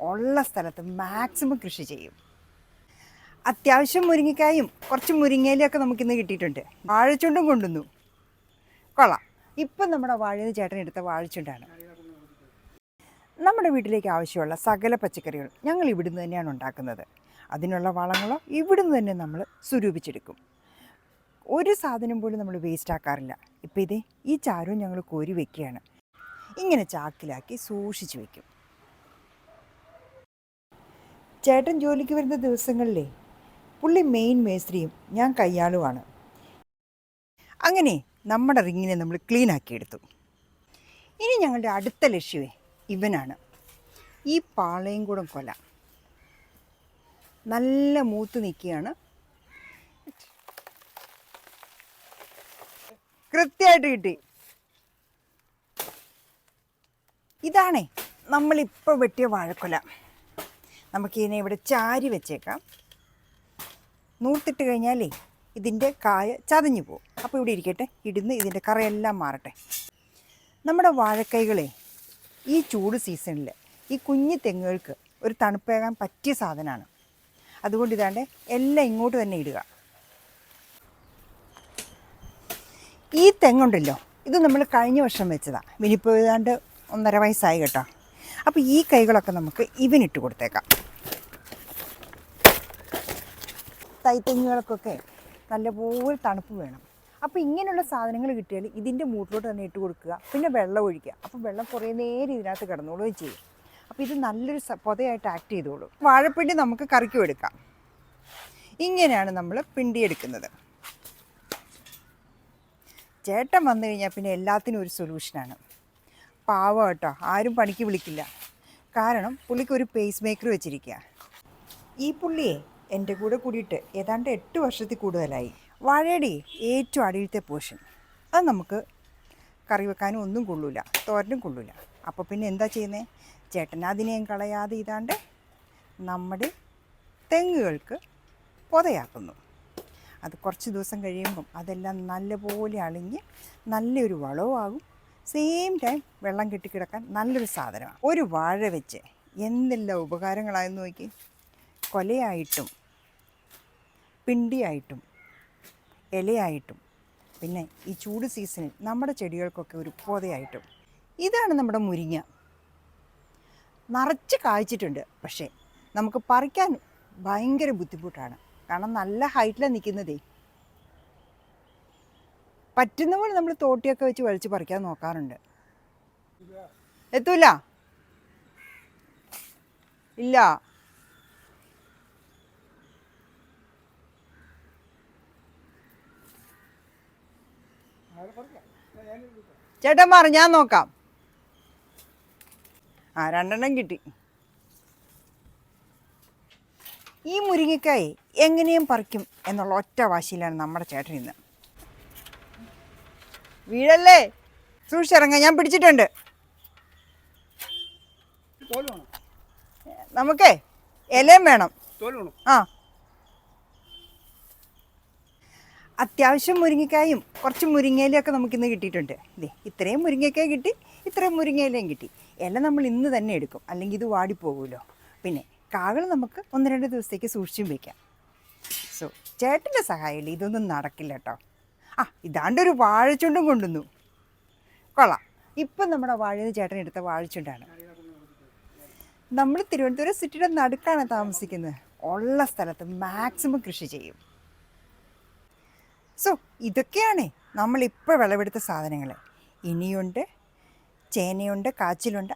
ഉള്ള സ്ഥലത്ത് മാക്സിമം കൃഷി ചെയ്യും. അത്യാവശ്യം മുരിങ്ങക്കായും കുറച്ച് മുരിങ്ങയിലൊക്കെ നമുക്കിന്ന് കിട്ടിയിട്ടുണ്ട്. വാഴച്ചുണ്ടും കൊണ്ടുവന്നു. കൊള്ളാം. ഇപ്പം നമ്മുടെ വാഴയിൽ ചേട്ടൻ എടുത്ത വാഴച്ചുണ്ടാണ്. നമ്മുടെ വീട്ടിലേക്ക് ആവശ്യമുള്ള സകല പച്ചക്കറികൾ ഞങ്ങൾ ഇവിടുന്ന് തന്നെയാണ് ഉണ്ടാക്കുന്നത്. അതിനുള്ള വളങ്ങളോ ഇവിടുന്ന് തന്നെ നമ്മൾ സ്വരൂപിച്ചെടുക്കും. ഒരു സാധനം പോലും നമ്മൾ വേസ്റ്റ് ആക്കാറില്ല. ഇപ്പം ഇതേ ഈ ചാരവും ഞങ്ങൾ കോരി വെക്കുകയാണ്. ഇങ്ങനെ ചാക്കിലാക്കി സൂക്ഷിച്ചു വെക്കും. ചേട്ടൻ ജോലിക്ക് വരുന്ന ദിവസങ്ങളിലേ പുള്ളി മെയിൻ മേസ്ത്രിയും ഞാൻ കയ്യാളുമാണ്. അങ്ങനെ നമ്മുടെ റിങ്ങിനെ നമ്മൾ ക്ലീൻ ആക്കി എടുത്തു ഇനി ഞങ്ങളുടെ അടുത്ത ലക്ഷ്യമേ ഇവനാണ്. ഈ പാളയും കൂടെ കൊല. നല്ല മൂത്ത് നിൽക്കുകയാണ്. കൃത്യമായിട്ട് കിട്ടി. ഇതാണേ നമ്മളിപ്പോൾ വെട്ടിയ വാഴക്കൊല. നമുക്കിതിനെ ഇവിടെ ചാരി വെച്ചേക്കാം. നൂത്തിട്ട് കഴിഞ്ഞാലേ ഇതിന്റെ കായ ചതഞ്ഞു പോകും. അപ്പോൾ ഇവിടെ ഇരിക്കട്ടെ. ഇടുന്ന് ഇതിന്റെ കറയെല്ലാം മാറട്ടെ. നമ്മുടെ വാഴക്കൈകളെ ഈ ചൂട് സീസണിൽ ഈ കുഞ്ഞു തെങ്ങുകൾക്ക് ഒരു തണുപ്പേകാൻ പറ്റിയ സാധനമാണ്. അതുകൊണ്ട് ഇതാണ്ട് എല്ലാം ഇങ്ങോട്ട് തന്നെ ഇടുക. ഈ തെങ്ങുണ്ടല്ലോ. ഇത് നമ്മൾ കഴിഞ്ഞ വർഷം വെച്ചതാണ് ഇനിയിപ്പോൾ ഏതാണ്ട് ഒന്നര വയസ്സായി കേട്ടോ. അപ്പോൾ ഈ കൈകളൊക്കെ നമുക്ക് ഇവനിട്ട് കൊടുത്തേക്കാം. തൈത്തെങ്ങുകൾക്കൊക്കെ നല്ലപോലെ തണുപ്പ് വേണം. അപ്പോൾ ഇങ്ങനെയുള്ള സാധനങ്ങൾ കിട്ടിയാൽ ഇതിന്റെ മൂട്ടിലോട്ട് തന്നെ ഇട്ട് കൊടുക്കുക. പിന്നെ വെള്ളം ഒഴിക്കുക. അപ്പോൾ വെള്ളം കുറേ നേരം ഇതിനകത്ത് കിടന്നോളുകയും ചെയ്യും. അപ്പോൾ ഇത് നല്ലൊരു പൊതയായിട്ട് ആക്ട് ചെയ്തോളൂ. വാഴപ്പിണ്ടി നമുക്ക് കറിക്കും എടുക്കാം. ഇങ്ങനെയാണ് നമ്മൾ പിണ്ടി എടുക്കുന്നത്. ചേട്ടൻ വന്നു കഴിഞ്ഞാൽ പിന്നെ എല്ലാത്തിനും ഒരു സൊല്യൂഷനാണ് പാവം കേട്ടോ. ആരും പണിക്ക് വിളിക്കില്ല. കാരണം പുള്ളിക്ക് ഒരു പേസ് മേക്കർ വെച്ചിരിക്കുക ഈ പുള്ളിയെ എന്റെ കൂടെ കൂടിയിട്ട് ഏതാണ്ട് എട്ട് വർഷത്തിൽ കൂടുതലായി. വാഴയുടെ ഏറ്റവും അടിയിലത്തെ പോർഷൻ അത് നമുക്ക് കറി വെക്കാനും ഒന്നും കൊള്ളൂല തോരനും കൊള്ളൂല. അപ്പോൾ പിന്നെ എന്താ ചെയ്യുന്നത് ചേട്ടൻ കളയാതെ ഇതാണ്ട് നമ്മുടെ തെങ്ങുകൾക്ക് പൊതയാക്കുന്നു. അത് കുറച്ച് ദിവസം കഴിയുമ്പം അതെല്ലാം നല്ലപോലെ അളിഞ്ഞ് നല്ലൊരു വളവും ആകും. സെയിം ടൈം വെള്ളം കെട്ടിക്കിടക്കാൻ നല്ലൊരു സാധനമാണ്. ഒരു വാഴ വെച്ച് എന്തെല്ലാം ഉപകാരങ്ങളായെന്ന് നോക്കി. കൊലയായിട്ടും പിണ്ടിയായിട്ടും ഇലയായിട്ടും പിന്നെ ഈ ചൂട് സീസണിൽ നമ്മുടെ ചെടികൾക്കൊക്കെ ഒരു പോതയായിട്ടും ഇതാണ് നമ്മുടെ മുരിങ്ങ. നിറച്ച് കായ്ച്ചിട്ടുണ്ട് പക്ഷേ നമുക്ക് പറിക്കാൻ ഭയങ്കര ബുദ്ധിമുട്ടാണ്. കാരണം നല്ല ഹൈറ്റിലാണ് നിൽക്കുന്നതേ പറ്റുന്ന പോലെ നമ്മൾ തോട്ടിയൊക്കെ വെച്ച് വലിച്ച് പറിക്കാൻ നോക്കാറുണ്ട്. എത്തൂല? ഇല്ല. ചേട്ടൻ മാറി ഞാൻ നോക്കാം. ആ രണ്ടെണ്ണം കിട്ടി. ഈ മുരിങ്ങക്കായി എങ്ങനെയും പറിക്കും എന്നുള്ള ഒറ്റ വാശിയിലാണ് നമ്മുടെ ചേട്ടൻ ഇന്ന്. വീഴല്ലേ? സൂക്ഷിച്ചിറങ്ങ ഞാൻ പിടിച്ചിട്ടുണ്ട്. നമുക്കേ ഇലയും വേണം. ആ. അത്യാവശ്യം മുരിങ്ങക്കായും കുറച്ച് മുരിങ്ങയിലൊക്കെ നമുക്കിന്ന് കിട്ടിയിട്ടുണ്ട്. ഇതേ ഇത്രയും മുരിങ്ങക്കായ കിട്ടി ഇത്രയും മുരിങ്ങയിലയും കിട്ടി. ഇല നമ്മൾ ഇന്ന് തന്നെ എടുക്കും അല്ലെങ്കിൽ ഇത് വാടിപ്പോകുമല്ലോ പിന്നെ കാകൾ നമുക്ക് ഒന്ന് രണ്ട് ദിവസത്തേക്ക് സൂക്ഷിച്ചും വയ്ക്കാം സോ ചേട്ടന്റെ സഹായമില്ല ഇതൊന്നും നടക്കില്ല കേട്ടോ. ആ ഇതാണ്ടൊരു വാഴച്ചുണ്ടും കൊണ്ടുവന്നു. കൊള്ളാം. ഇപ്പം നമ്മുടെ വാഴയിൽ ചേട്ടൻ എടുത്ത വാഴച്ചുണ്ടാണ്. നമ്മൾ തിരുവനന്തപുരം സിറ്റിയുടെ നടുക്കാണ് താമസിക്കുന്നത്. ഉള്ള സ്ഥലത്ത് മാക്സിമം കൃഷി ചെയ്യും. സോ ഇതൊക്കെയാണ് നമ്മളിപ്പോൾ വിളവെടുത്ത സാധനങ്ങൾ ഇനിയുണ്ട് ചേനയുണ്ട് കാച്ചിലുണ്ട്.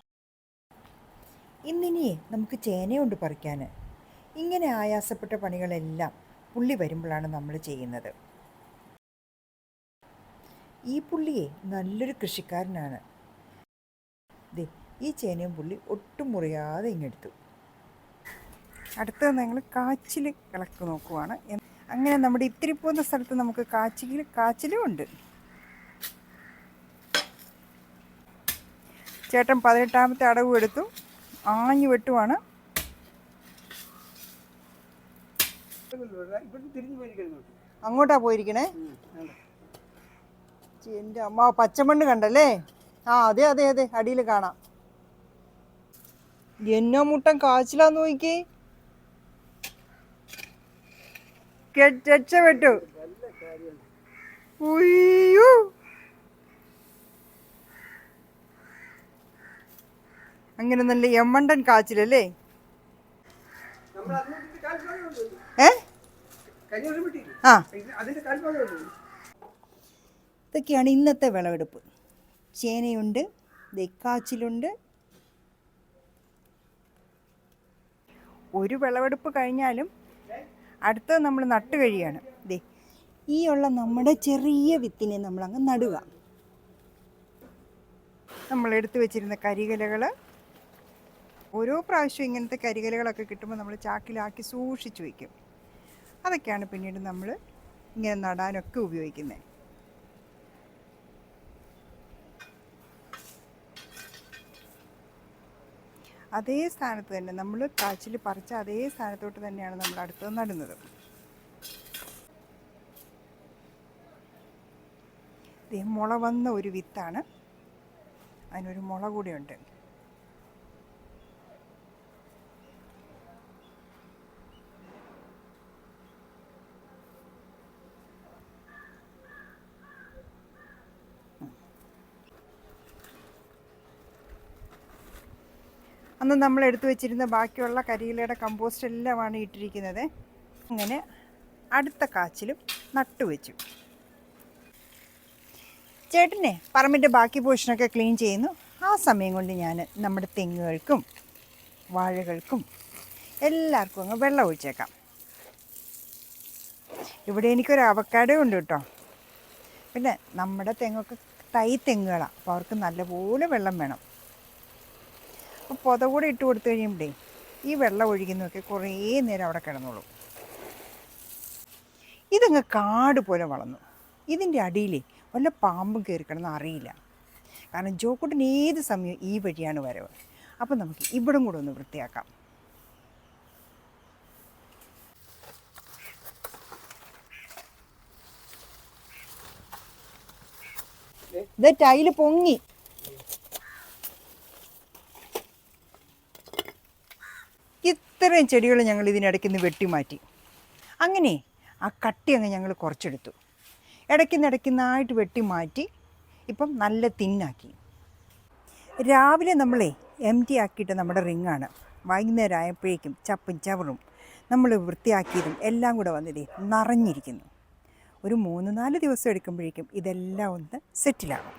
ഇന്നിനിയേ നമുക്ക് ചേനയുണ്ട് പറിക്കാൻ ഇങ്ങനെ ആയാസപ്പെട്ട പണികളെല്ലാം പുള്ളി വരുമ്പോഴാണ് നമ്മൾ ചെയ്യുന്നത്. ഈ പുള്ളിയെ നല്ലൊരു കൃഷിക്കാരനാണ്. ദേ ഈ ചേനയും പുള്ളി ഒട്ടും മുറിയാതെ ഇങ്ങെടുത്തു. അടുത്തത് ഞങ്ങൾ കാച്ചിൽ കിളക്ക് നോക്കുവാണ്. അങ്ങനെ നമ്മുടെ ഇത്തിരി പോകുന്ന സ്ഥലത്ത് നമുക്ക് കാച്ചിൽ കാച്ചിലും ഉണ്ട്. ചേട്ടൻ പതിനെട്ടാമത്തെ അടവ് എടുത്തു. ആഞ്ഞു വെട്ടുവാണ്. അങ്ങോട്ടാ പോയിരിക്കണേ? എന്റെ അമ്മ. പച്ചമണ്ണ് കണ്ടല്ലേ? ആ അതെ അതെ അതെ. അടിയിൽ കാണാം. എന്നോ മുട്ടൻ കാച്ചിലാന്ന് നോക്കി രക്ഷപ്പെട്ടു. ഉയ്യോ. അങ്ങനെ നല്ല എമ്മണ്ടൻ കാച്ചിലല്ലേ? ഏ? ആ. ഇതൊക്കെയാണ് ഇന്നത്തെ വിളവെടുപ്പ്. ചേനയുണ്ട് ദക്കാച്ചിലുണ്ട് ഒരു വിളവെടുപ്പ് കഴിഞ്ഞാലും അടുത്തത് നമ്മൾ നട്ട് കഴിയാണ്. ദേ ഈ ഉള്ള നമ്മുടെ ചെറിയ വിത്തിനെ നമ്മൾ അങ്ങ് നടുക. നമ്മൾ എടുത്തു വെച്ചിരുന്ന കരികലകൾ ഓരോ പ്രാവശ്യം ഇങ്ങനത്തെ കരികലകളൊക്കെ കിട്ടുമ്പോൾ നമ്മൾ ചാക്കിലാക്കി സൂക്ഷിച്ചു വയ്ക്കും. അതൊക്കെയാണ് പിന്നീട് നമ്മൾ ഇങ്ങനെ നടാനൊക്കെ ഉപയോഗിക്കുന്നത്. അതേ സ്ഥാനത്ത് തന്നെ നമ്മൾ കാച്ചിൽ പറിച്ച അതേ സ്ഥാനത്തോട്ട് തന്നെയാണ് നമ്മൾ അടുത്തത് നടുന്നത്. മുള വന്ന ഒരു വിത്താണ്. അതിനൊരു മുള കൂടിയുണ്ട്. അന്ന് നമ്മൾ എടുത്തു വെച്ചിരുന്ന ബാക്കിയുള്ള കരിയിലയുടെ കമ്പോസ്റ്റ് എല്ലാമാണ് ഇട്ടിരിക്കുന്നത്. അങ്ങനെ അടുത്ത കാച്ചിലും നട്ടുവെച്ചു ചേട്ടനെ പറമ്പിന്റെ ബാക്കി പോർഷനൊക്കെ ക്ലീൻ ചെയ്യുന്നു. ആ സമയം കൊണ്ട് ഞാൻ നമ്മുടെ തെങ്ങുകൾക്കും വാഴകൾക്കും എല്ലാവർക്കും അങ്ങ് വെള്ളം ഒഴിച്ചേക്കാം. ഇവിടെ എനിക്കൊരു അവക്കാടോ ഉണ്ട് കേട്ടോ. പിന്നെ നമ്മുടെ തെങ്ങൊക്കെ തൈ തെങ്ങുകളാണ് അപ്പോൾ അവർക്ക് നല്ലപോലെ വെള്ളം വേണം. അപ്പോൾ പൊത കൂടെ ഇട്ട് കൊടുത്തു കഴിയുമ്പോഴേ ഈ വെള്ളം ഒഴിക്കുന്നതൊക്കെ കുറേ നേരം അവിടെ കിടന്നോളും. ഇതങ്ങ് കാട് പോലെ വളർന്നു. ഇതിന്റെ അടിയിലേ വല്ല പാമ്പും കയറി കിടന്ന് അറിയില്ല. കാരണം ജോക്കുട്ടിന് ഏത് സമയവും ഈ വഴിയാണ് വരവ്? അപ്പം നമുക്ക് ഇവിടം കൂടെ ഒന്ന് വൃത്തിയാക്കാം. ടൈൽ പൊങ്ങി. ഇത്രയും ചെടികൾ ഞങ്ങൾ ഇതിനിടയ്ക്ക് നിന്ന് വെട്ടിമാറ്റി. അങ്ങനെ ആ കട്ടി അങ്ങ് ഞങ്ങൾ കുറച്ചെടുത്തു. ഇടയ്ക്കുന്ന് ഇടയ്ക്കുന്നായിട്ട് വെട്ടി മാറ്റി ഇപ്പം നല്ല തിന്നാക്കി. രാവിലെ നമ്മളെ എം ടി ആക്കിയിട്ട് നമ്മുടെ റിങ്ങാണ് വൈകുന്നേരം ആയപ്പോഴേക്കും ചപ്പും ചവറും നമ്മൾ വൃത്തിയാക്കിയതും എല്ലാം കൂടെ വന്നിതേ നിറഞ്ഞിരിക്കുന്നു. ഒരു മൂന്ന് നാല് ദിവസം എടുക്കുമ്പോഴേക്കും ഇതെല്ലാം ഒന്ന് സെറ്റിലാകും